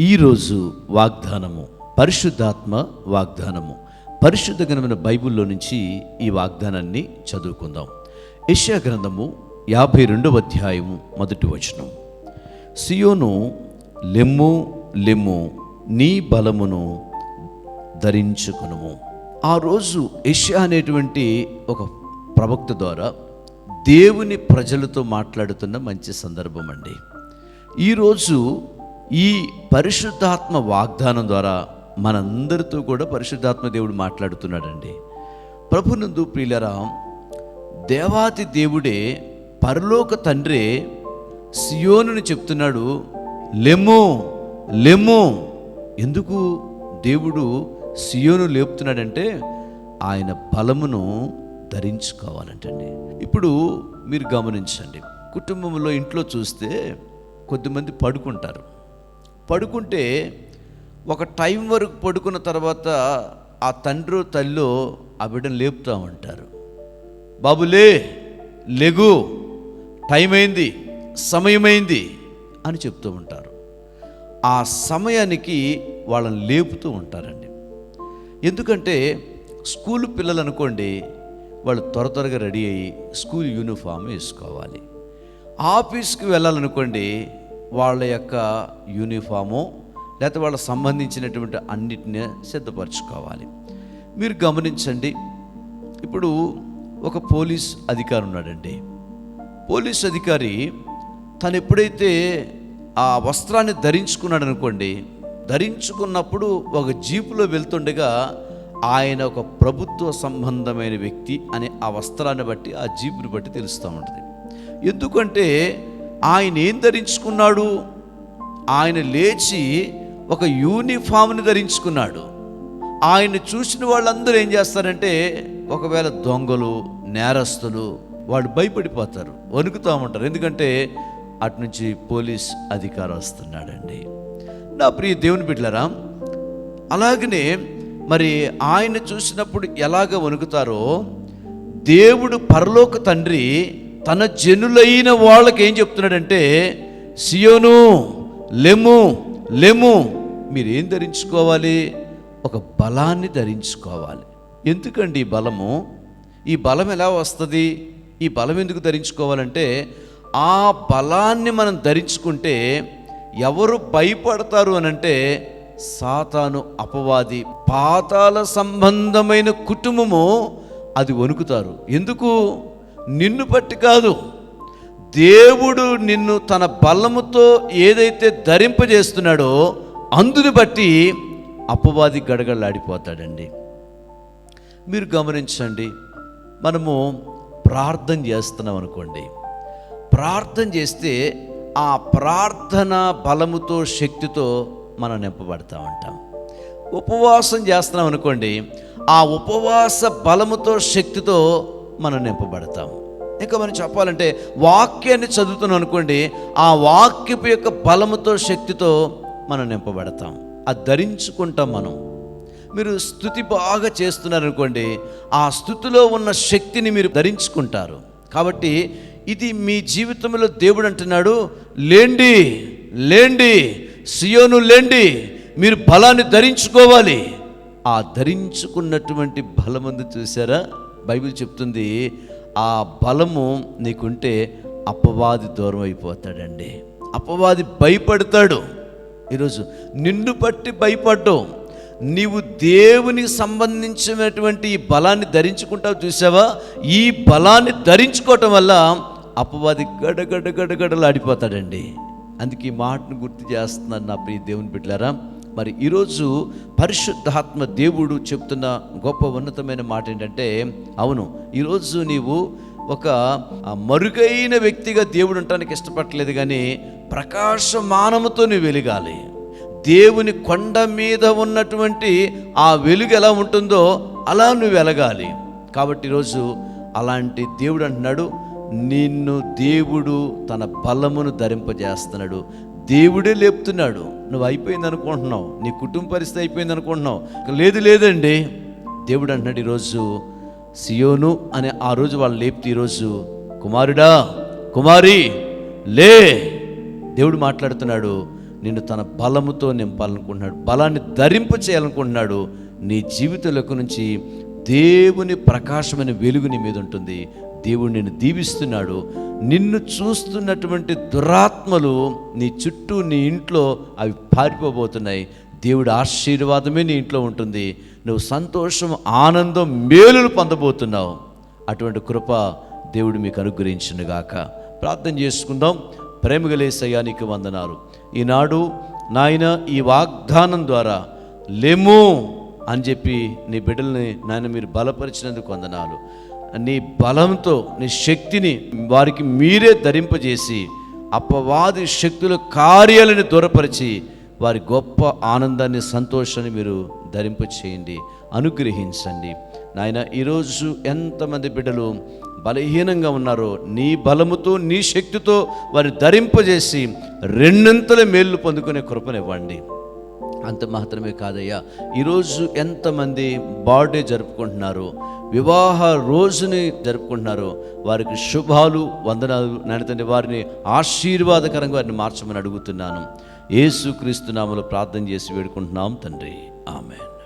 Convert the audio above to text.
ఈరోజు వాగ్దానము పరిశుద్ధాత్మ వాగ్దానము. పరిశుద్ధ గ్రంథమైన బైబిల్లో నుంచి ఈ వాగ్దానాన్ని చదువుకుందాం. యష్యా గ్రంథము యాభై రెండవ అధ్యాయము మొదటి వచనం. సియోను లెమ్ము లెమ్ము నీ బలమును ధరించుకును ఆ రోజు యష్యా అనేటువంటి ఒక ప్రవక్త ద్వారా దేవుని ప్రజలతో మాట్లాడుతున్న మంచి సందర్భం అండి ఈరోజు ఈ పరిశుద్ధాత్మ వాగ్దానం ద్వారా మనందరితో కూడా పరిశుద్ధాత్మ దేవుడు మాట్లాడుతున్నాడండి. ప్రభునందు ప్రియులరా దేవాతి దేవుడే పరలోక తండ్రే సియోనుని చెప్తున్నాడు లెమ్ము లెమ్ము ఎందుకు దేవుడు సియోను లేపుతున్నాడంటే ఆయన బలమును ధరించుకోవాలంటండి. ఇప్పుడు మీరు గమనించండి కుటుంబంలో ఇంట్లో చూస్తే కొద్దిమంది పడుకుంటారు. పడుకుంటే ఒక టైం వరకు పడుకున్న తర్వాత ఆ తండ్రి తల్లి ఆ బిడ్డను లేపుతూ ఉంటారు బాబులే లెగు టైం అయింది సమయమైంది అని చెప్తూ ఉంటారు. ఆ సమయానికి వాళ్ళని లేపుతూ ఉంటారండి. ఎందుకంటే స్కూల్ పిల్లలు అనుకోండి వాళ్ళు త్వర త్వరగా రెడీ అయ్యి స్కూల్ యూనిఫామ్ వేసుకోవాలి. ఆఫీస్కి వెళ్ళాలనుకోండి వాళ్ళ యొక్క యూనిఫాము లేకపోతే వాళ్ళకి సంబంధించినటువంటి అన్నిటిని సిద్ధపరచుకోవాలి. మీరు గమనించండి ఇప్పుడు ఒక పోలీస్ అధికారి ఉన్నాడండి. పోలీస్ అధికారి తను ఎప్పుడైతే ఆ వస్త్రాన్ని ధరించుకున్నాడు అనుకోండి ధరించుకున్నప్పుడు ఒక జీపులో వెళ్తుండగా ఆయన ఒక ప్రభుత్వ సంబంధమైన వ్యక్తి అనే ఆ వస్త్రాన్ని బట్టి ఆ జీపుని బట్టి తెలుస్తూ ఉంటుంది. ఎందుకంటే ఆయన ఏం ధరించుకున్నాడు? ఆయన లేచి ఒక యూనిఫామ్ని ధరించుకున్నాడు. ఆయన చూసిన వాళ్ళందరూ ఏం చేస్తారంటే ఒకవేళ దొంగలు నేరస్తులు వాళ్ళు భయపడిపోతారు వణుకుతూ ఉంటారు. ఎందుకంటే అటు నుంచి పోలీస్ అధికారి వస్తున్నాడండి. నా ప్రియ దేవుని బిడ్డలరా అలాగనే మరి ఆయన చూసినప్పుడు ఎలాగ వణుకుతారో దేవుడు పరలోక తండ్రి తన జనులైన వాళ్ళకి ఏం చెప్తున్నాడంటే సియోను లెము లెము మీరేం ధరించుకోవాలి? ఒక బలాన్ని ధరించుకోవాలి. ఎందుకండి ఈ బలము? ఈ బలం ఎలా వస్తుంది? ఈ బలం ఎందుకు ధరించుకోవాలంటే ఆ బలాన్ని మనం ధరించుకుంటే ఎవరు భయపడతారు అనంటే సాతాను అపవాది పాతాల సంబంధమైన కుటుంబము అది వణుకుతారు. ఎందుకు? నిన్ను బట్టి కాదు. దేవుడు నిన్ను తన బలముతో ఏదైతే ధరింపజేస్తున్నాడో అందుని బట్టి అపవాది గడగడలాడిపోతాడండి. మీరు గమనించండి మనము ప్రార్థన చేస్తున్నాం అనుకోండి. ప్రార్థన చేస్తే ఆ ప్రార్థన బలముతో శక్తితో మనం నింపబడతా ఉంటాం. ఉపవాసం చేస్తున్నాం అనుకోండి ఆ ఉపవాస బలముతో శక్తితో మనం నింపబడతాం. ఇంకా మనం చెప్పాలంటే వాక్యాన్ని చదువుతున్నాం అనుకోండి ఆ వాక్యపు యొక్క బలముతో శక్తితో మనం నింపబడతాం. అది ధరించుకుంటాం మనం. మీరు స్థుతి బాగా చేస్తున్నారనుకోండి ఆ స్థుతిలో ఉన్న శక్తిని మీరు ధరించుకుంటారు. కాబట్టి ఇది మీ జీవితంలో దేవుడు అంటున్నాడు లేండి లేండి సియోను లేండి మీరు బలాన్ని ధరించుకోవాలి. ఆ ధరించుకున్నటువంటి బలమందు చూసారా? బైబిల్ చెప్తుంది ఆ బలము నీకుంటే అపవాది దూరం అయిపోతాడండి. అపవాది భయపడతాడు. ఈరోజు నిన్ను బట్టి భయపడ్డం. నీవు దేవునికి సంబంధించినటువంటి ఈ బలాన్ని ధరించుకుంటావు చూసావా? ఈ బలాన్ని ధరించుకోవటం వల్ల అపవాది గడగడ గడగడలాడిపోతాడండి అందుకే ఈ మాటను గుర్తు చేస్తున్నాను నా ప్రియ దేవుని బిడ్డారా మరి ఈరోజు పరిశుద్ధాత్మ దేవుడు చెప్తున్న గొప్ప ఉన్నతమైన మాట ఏంటంటే అవును ఈరోజు నీవు ఒక మరుగైన వ్యక్తిగా దేవుడు ఉండటానికి ఇష్టపడలేదు కానీ ప్రకాశమానముతో నువ్వు వెలగాలి. దేవుని కొండ మీద ఉన్నటువంటి ఆ వెలుగు ఎలా ఉంటుందో అలా నువ్వు వెలగాలి. కాబట్టి ఈరోజు అలాంటి దేవుడు అంటున్నాడు నిన్ను దేవుడు తన బలమును ధరింపజేస్తున్నాడు. దేవుడే లేపుతున్నాడు. నువ్వు అయిపోయింది అనుకుంటున్నావు. నీ కుటుంబ పరిస్థితి అయిపోయింది అనుకుంటున్నావు. లేదు లేదండి. దేవుడు అంటున్నాడు ఈరోజు సియోను అనే ఆ రోజు వాళ్ళు లేపితే ఈరోజు కుమారుడా కుమారి లే. దేవుడు మాట్లాడుతున్నాడు నిన్ను తన బలముతో నింపాలనుకుంటున్నాడు బలాన్ని ధరింప చేయాలనుకుంటున్నాడు. నీ జీవితంలోకి నుంచి దేవుని ప్రకాశమైన వెలుగు నీ మీద ఉంటుంది. దేవుడు నిన్ను దీవిస్తున్నాడు. నిన్ను చూస్తున్నటువంటి దురాత్మలు నీ చుట్టూ నీ ఇంట్లో అవి పారిపోబోతున్నాయి. దేవుడి ఆశీర్వాదమే నీ ఇంట్లో ఉంటుంది. నువ్వు సంతోషం ఆనందం మేలులు పొందబోతున్నావు. అటువంటి కృప దేవుడు మీకు అనుగ్రహించినగాక ప్రార్థన చేసుకుందాం. ప్రేమ గలేసయానికి వందనాలు. ఈనాడు నాయన ఈ వాగ్దానం ద్వారా లెము అని చెప్పి నీ బిడ్డల్ని నాయన మీరు బలపరిచినందుకు వందనాలు. నీ బలంతో నీ శక్తిని వారికి మీరే ధరింపజేసి అపవాది శక్తుల కార్యాలను దూరపరిచి వారి గొప్ప ఆనందాన్ని సంతోషాన్ని మీరు ధరింప చేయండి అనుగ్రహించండి. నాయన ఈరోజు ఎంతమంది బిడ్డలు బలహీనంగా ఉన్నారో నీ బలముతో నీ శక్తితో వారిని ధరింపజేసి రెండింతల మేలు పొందుకునే కృపనివ్వండి. అంత మాత్రమే కాదయ్యా. ఈరోజు ఎంతమంది బర్త్డే జరుపుకుంటున్నారు వివాహ రోజుని జరుపుకుంటున్నారు వారికి శుభాలు వందనాలు నాయన వారిని ఆశీర్వాదకరంగా వారిని మార్చమని అడుగుతున్నాను. ఏసుక్రీస్తు నామలో ప్రార్థన చేసి వేడుకుంటున్నాం తండ్రి. ఆమెన్.